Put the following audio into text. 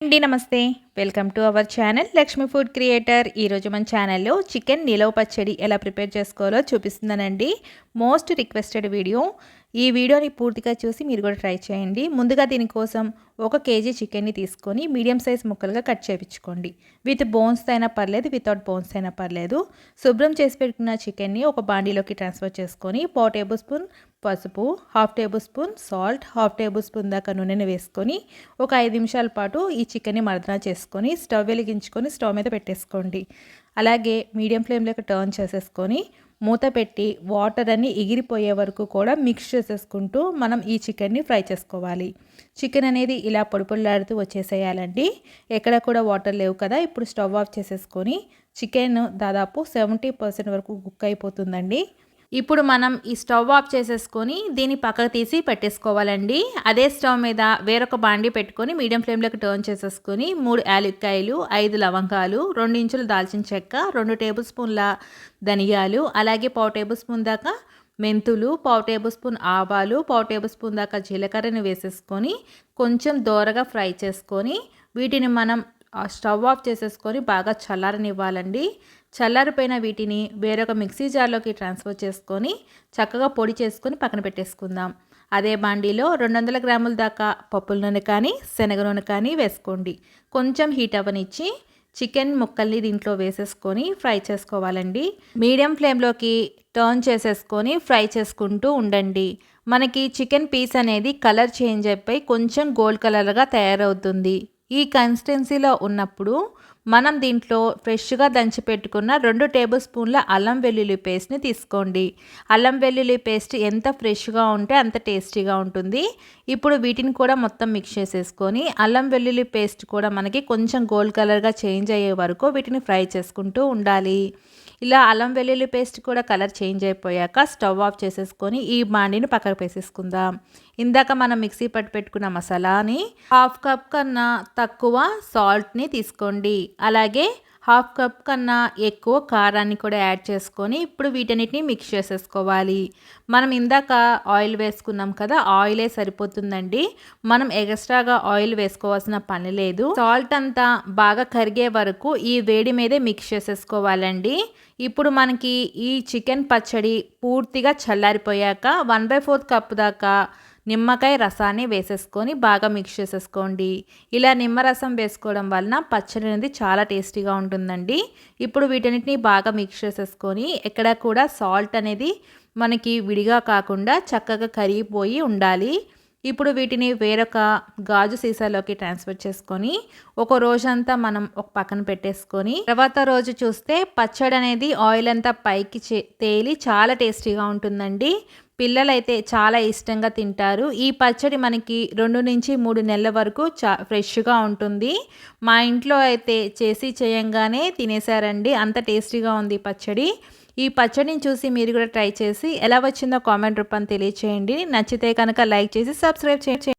అండి నమస్తే. Welcome to our channel Lakshmi food creator. ఈరోజు మన ఛానల్లో చికెన్ నిలవ పచ్చడి ఎలా ప్రిపేర్ చేసుకోవాలో చూపిస్తున్నానండి. Most requested video. ఈ వీడియోని పూర్తిగా చూసి మీరు కూడా ట్రై చేయండి. ముందుగా దీనికోసం ఒక కేజీ చికెన్ని తీసుకొని మీడియం సైజ్ ముక్కలుగా కట్ చేయించుకోండి. విత్ బోన్స్ అయినా పర్లేదు వితౌట్ బోన్స్ అయినా పర్లేదు. శుభ్రం చేసి పెట్టుకున్న చికెన్ని ఒక బాండీలోకి ట్రాన్స్ఫర్ చేసుకొని పావు టేబుల్ స్పూన్ పసుపు half tablespoon salt half tablespoon దాకా నూనెను వేసుకొని ఒక ఐదు నిమిషాల పాటు ఈ చికెన్ని మర్దన చేసుకొని స్టవ్ వెలిగించుకొని స్టవ్ మీద పెట్టేసుకోండి. అలాగే మీడియం ఫ్లేమ్లోకి టర్న్ చేసేసుకొని మూత పెట్టి వాటర్ అన్ని ఎగిరిపోయే వరకు కూడా మిక్స్ చేసేసుకుంటూ మనం ఈ చికెన్ని ఫ్రై చేసుకోవాలి. చికెన్ అనేది ఇలా పొడిపొడిలాడుతూ వచ్చేసేయాలండి. ఎక్కడ కూడా వాటర్ లేవు కదా ఇప్పుడు స్టవ్ ఆఫ్ చేసేసుకొని చికెన్ దాదాపు సెవెంటీ పర్సెంట్ వరకు కుక్ అయిపోతుందండి. ఇప్పుడు మనం ఈ స్టవ్ ఆఫ్ చేసేసుకొని దీన్ని పక్కకు తీసి పెట్టేసుకోవాలండి. అదే స్టవ్ మీద వేరొక బాండి పెట్టుకొని మీడియం ఫ్లేమ్లోకి టర్న్ చేసేసుకొని మూడు యాలక్కాయలు ఐదు లవంగాలు రెండు ఇంచులు దాల్చిన చెక్క రెండు టేబుల్ స్పూన్ల ధనియాలు అలాగే పావు టేబుల్ స్పూన్ దాకా మెంతులు పావు టేబుల్ స్పూన్ ఆవాలు పావు టేబుల్ స్పూన్ దాకా జీలకర్రని వేసేసుకొని కొంచెం దోరగా ఫ్రై చేసుకొని వీటిని మనం స్టవ్ ఆఫ్ చేసేసుకొని బాగా చల్లారనివ్వాలండి. చల్లారిపోయిన వీటిని వేరొక మిక్సీ జార్లోకి ట్రాన్స్ఫర్ చేసుకొని చక్కగా పొడి చేసుకొని పక్కన పెట్టేసుకుందాం. అదే బాండీలో రెండు వందల గ్రాముల దాకా పప్పుల నూనె కానీ శనగ నూనె కానీ వేసుకోండి. కొంచెం హీట్ అవ్వనిచ్చి చికెన్ ముక్కల్ని దీంట్లో వేసేసుకొని ఫ్రై చేసుకోవాలండి. మీడియం ఫ్లేమ్లోకి టర్న్ చేసేసుకొని ఫ్రై చేసుకుంటూ ఉండండి. మనకి చికెన్ పీస్ అనేది కలర్ చేంజ్ అయిపోయి కొంచెం గోల్డ్ కలర్గా తయారవుతుంది. ఈ కన్సిస్టెన్సీలో ఉన్నప్పుడు మనం దీంట్లో ఫ్రెష్గా దంచి పెట్టుకున్న రెండు టేబుల్ స్పూన్ల అల్లం వెల్లుల్లి పేస్ట్ని తీసుకోండి. అల్లం వెల్లుల్లి పేస్ట్ ఎంత ఫ్రెష్గా ఉంటే అంత టేస్టీగా ఉంటుంది. ఇప్పుడు వీటిని కూడా మొత్తం మిక్స్ చేసేసుకొని అల్లం వెల్లుల్లి పేస్ట్ కూడా మనకి కొంచెం గోల్డ్ కలర్గా చేంజ్ అయ్యే వరకు వీటిని ఫ్రై చేసుకుంటూ ఉండాలి. ఇలా అల్లం వెల్లుల్లి పేస్ట్ కూడా కలర్ చేంజ్ అయిపోయాక స్టవ్ ఆఫ్ చేసేసుకొని ఈ బాండిని పక్కకు వేసేసుకుందాం ఇందాక మనం మిక్సీ పట్టు పెట్టుకున్న మసాలాని హాఫ్ కప్ కన్నా తక్కువ సాల్ట్ని తీసుకోండి. అలాగే హాఫ్ కప్ కన్నా ఎక్కువ కారాన్ని కూడా యాడ్ చేసుకొని ఇప్పుడు వీటన్నిటిని మిక్స్ చేసేసుకోవాలి. మనం ఇందాక ఆయిల్ వేసుకున్నాం కదా ఆయిలే సరిపోతుందండి. మనం ఎక్స్ట్రాగా ఆయిల్ వేసుకోవాల్సిన పని లేదు. సాల్ట్ అంతా బాగా కరిగే వరకు ఈ వేడి మీదే మిక్స్ చేసేసుకోవాలండి. ఇప్పుడు మనకి ఈ చికెన్ పచ్చడి పూర్తిగా చల్లారిపోయాక వన్ బై ఫోర్త్ కప్ దాకా నిమ్మకాయ రసాన్ని వేసేసుకొని బాగా మిక్స్ చేసేసుకోండి. ఇలా నిమ్మరసం వేసుకోవడం వలన పచ్చడి అనేది చాలా టేస్టీగా ఉంటుందండి. ఇప్పుడు వీటన్నిటిని బాగా మిక్స్ చేసేసుకొని ఎక్కడ కూడా సాల్ట్ అనేది మనకి విడిగా కాకుండా చక్కగా కరిగిపోయి ఉండాలి. ఇప్పుడు వీటిని వేరొక గాజు సీసాలోకి ట్రాన్స్ఫర్ చేసుకొని ఒక రోజంతా మనం ఒక పక్కన పెట్టేసుకొని తర్వాత రోజు చూస్తే పచ్చడి అనేది ఆయిల్ అంతా పైకి తేలి చాలా టేస్టీగా ఉంటుందండి. పిల్లలైతే చాలా ఇష్టంగా తింటారు. ఈ పచ్చడి మనకి రెండు నుంచి మూడు నెలల వరకు చా ఫ్రెష్గా ఉంటుంది. మా ఇంట్లో అయితే చేసి చేయంగానే తినేసారండి అంత టేస్టీగా ఉంది పచ్చడి. ఈ పచ్చడిని చూసి మీరు కూడా ట్రై చేసి ఎలా వచ్చిందో కామెంట్ రూపాన్ని తెలియచేయండి. నచ్చితే కనుక లైక్ చేసి సబ్స్క్రైబ్ చేయండి